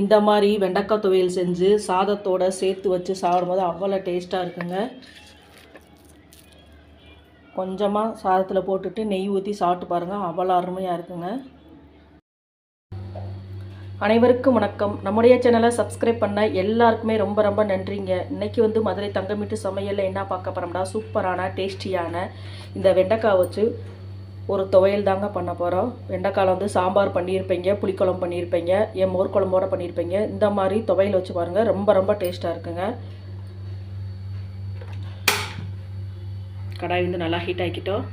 இந்த மாதிரி வெண்டைக்காய் துவையல் செஞ்சு சாதத்தோட சேர்த்து வச்சு சாப்பிடும்போது அவ்வளோ டேஸ்ட்டாக இருக்குங்க. கொஞ்சமாக சாதத்தில் போட்டுட்டு நெய் ஊற்றி சாப்பிட்டு பாருங்கள் அவ்வளோ அருமையாக இருக்குங்க. அனைவருக்கும் வணக்கம். நம்முடைய சேனலை சப்ஸ்கிரைப் பண்ண எல்லாருக்குமே ரொம்ப ரொம்ப நன்றிங்க. இன்னைக்கு வந்து மதுரை தங்கமிட்டு சமையலில் என்ன பார்க்க போகிறோம்னா சூப்பரான டேஸ்டியான இந்த வெண்டைக்காய் வச்சு ஒரு துவையல் தாங்க பண்ண போகிறோம் வெண்டைக்காய் வந்து சாம்பார் பண்ணியிருப்பீங்க புளிக்குழம்பு பண்ணியிருப்பீங்க என் மோர் குழம்போட பண்ணியிருப்பீங்க. இந்த மாதிரி துவையல் வச்சு பாருங்கள் ரொம்ப ரொம்ப டேஸ்ட்டாக இருக்குங்க. கடாய் வந்து நல்லா ஹீட் ஆக்கிட்டோம்.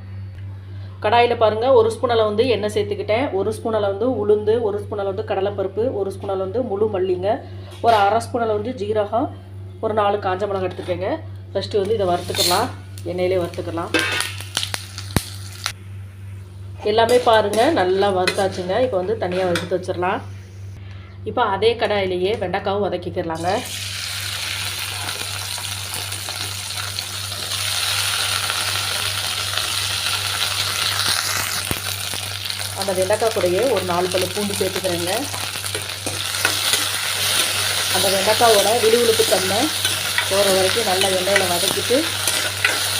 கடாயில் பாருங்கள் ஒரு ஸ்பூன் அளவு வந்து எண்ணெய் சேர்த்துக்கிட்டேன். ஒரு ஸ்பூன் அளவு வந்து உளுந்து ஒரு ஸ்பூன் அளவு வந்து கடலைப்பருப்பு ஒரு ஸ்பூன் அளவு வந்து முழு மல்லிங்க. ஒரு அரை ஸ்பூன் அளவு வந்து ஜீரகம் ஒரு நாலு காஞ்ச மிளகாய் எடுத்துக்கோங்க. ஃபஸ்ட்டு வந்து இதை வறுத்துக்கலாம். எண்ணெயிலே வறுத்துக்கலாம். எல்லாமே பாருங்கள் நல்லா வறுத்தாச்சுங்க. இப்போ வந்து தனியாக வறுத்து வச்சிடலாம். இப்போ அதே கடாயிலேயே வெண்டைக்காவும் வதக்கிக்கிறலாங்க அந்த வெண்டைக்காய் கூடயே ஒரு நாலு பல்லு பூண்டு சேர்த்துக்கிறேங்க. அந்த வெண்டைக்காவோட விழுவிழுப்பு தன்மை போகிற வரைக்கும் நல்லா எண்ணெயில் வதக்கிட்டு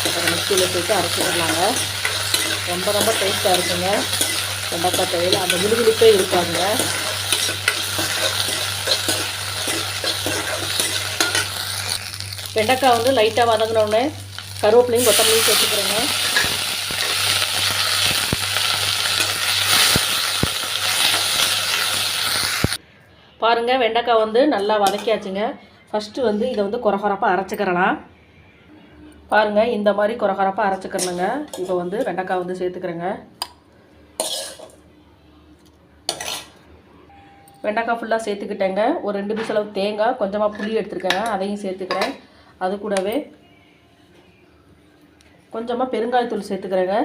அப்புறம் மிக்சியில் சேர்த்து அரைச்சிடலாங்க. ரொம்ப ரொம்ப டேஸ்ட்டாக இருக்குங்க. வெண்டைக்காய் துவையல் அந்த விழுவிழுப்பே இருக்காதுங்க. வெண்டைக்காய் வந்து லைட்டாக வதங்கினோடனே கருவேப்பிலையும் கொத்தமல்லியும் சேர்த்துக்கிறேங்க. பாருங்கள் வெண்டைக்காய் வந்து நல்லா வதக்கியாச்சுங்க. ஃபஸ்ட்டு வந்து இதை வந்து குறகுறப்பாக அரைச்சிக்கிறலாம். பாருங்கள் இந்த மாதிரி குறகுறப்பாக அரைச்சிக்கிறணுங்க. இப்போ வந்து வெண்டைக்காய் வந்து சேர்த்துக்கிறேங்க. வெண்டைக்காய் ஃபுல்லாக சேர்த்துக்கிட்டேங்க. ஒரு ரெண்டு பீஸ் தேங்காய் கொஞ்சமாக புளி எடுத்துருக்கேங்க. அதையும் சேர்த்துக்கிறேன். அது கூடவே கொஞ்சமாக பெருங்காயத்தூள் சேர்த்துக்கிறேங்க.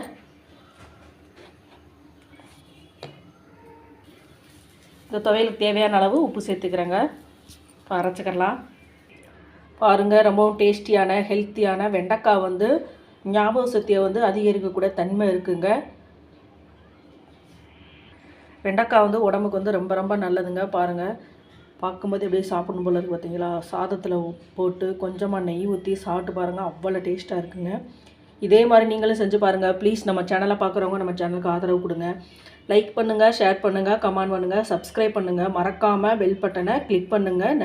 இந்த துவையலுக்கு தேவையான அளவு உப்பு சேர்த்துக்கிறேங்க. இப்போ அரைச்சிக்கிறலாம். பாருங்கள் ரொம்பவும் டேஸ்டியான ஹெல்த்தியான வெண்டைக்காய் வந்து ஞாபக சக்தியை வந்து அதிகரிக்கக்கூடிய தன்மை இருக்குங்க. வெண்டைக்காய் வந்து உடம்புக்கு வந்து ரொம்ப ரொம்ப நல்லதுங்க. பாருங்கள் பார்க்கும்போது எப்படியே சாப்பிடணும் போல இருக்குது பார்த்தீங்களா சாதத்தில் போட்டு கொஞ்சமாக நெய் ஊற்றி சாப்பிட்டு பாருங்கள் அவ்வளோ டேஸ்ட்டாக இருக்குங்க. இதே மாதிரி நீங்களும் செஞ்சு பாருங்கள் ப்ளீஸ் நம்ம சேனலை பார்க்குறவங்க நம்ம சேனலுக்கு ஆதரவு கொடுங்க. லைக் பண்ணுங்கள் ஷேர் பண்ணுங்கள் கமெண்ட் பண்ணுங்கள் சப்ஸ்கிரைப் பண்ணுங்கள் மறக்காமல் பெல் பட்டனை கிளிக் பண்ணுங்கள்